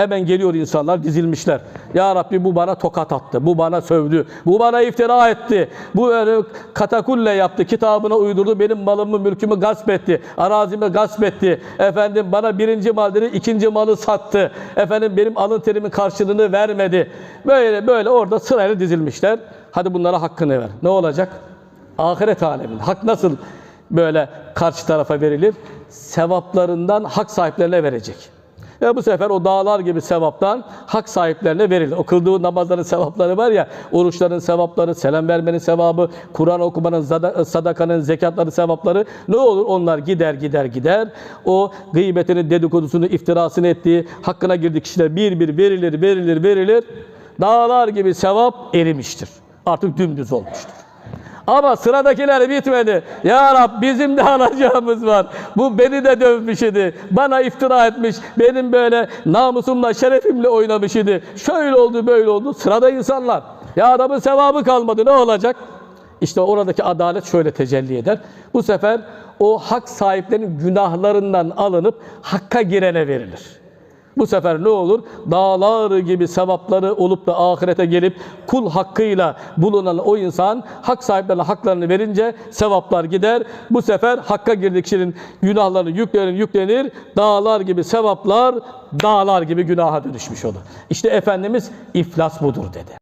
Hemen geliyor insanlar dizilmişler. Ya Rabbi bu bana tokat attı, bu bana sövdü, bu bana iftira etti, bu katakulle yaptı, kitabına uydurdu, benim malımı, mülkümü gasp etti, arazimi gasp etti. Efendim bana birinci mal dedi, ikinci malı sattı. Efendim benim alın terimin karşılığını vermedi. Böyle böyle orada sırayla dizilmişler. Hadi bunlara hakkını ver. Ne olacak? Ahiret aleminde. Hak nasıl böyle karşı tarafa verilir? Sevaplarından hak sahiplerine verecek. Ve bu sefer o dağlar gibi sevaptan hak sahiplerine verilir. O kıldığı namazların sevapları var ya, oruçların sevapları, selam vermenin sevabı, Kur'an okumanın, sadakanın, zekatların sevapları ne olur? Onlar gider gider gider. O gıybetini, dedikodusunu, iftirasını ettiği, hakkına girdiği kişiler bir bir verilir, verilir, verilir. Dağlar gibi sevap erimiştir. Artık dümdüz olmuştur. Ama sıradakiler bitmedi. Ya Rab bizim de alacağımız var. Bu beni de dövmüş idi. Bana iftira etmiş. Benim böyle namusumla, şerefimle oynamış idi. Şöyle oldu, böyle oldu. Sırada insanlar. Ya adamın sevabı kalmadı. Ne olacak? İşte oradaki adalet şöyle tecelli eder. Bu sefer o hak sahiplerinin günahlarından alınıp hakka girene verilir. Bu sefer ne olur? Dağlar gibi sevapları olup da ahirete gelip kul hakkıyla bulunan o insan hak sahiplerine haklarını verince sevaplar gider. Bu sefer hakka girdik kişinin günahları yüklenir yüklenir. Dağlar gibi sevaplar dağlar gibi günaha dönüşmüş olur. İşte Efendimiz iflas budur dedi.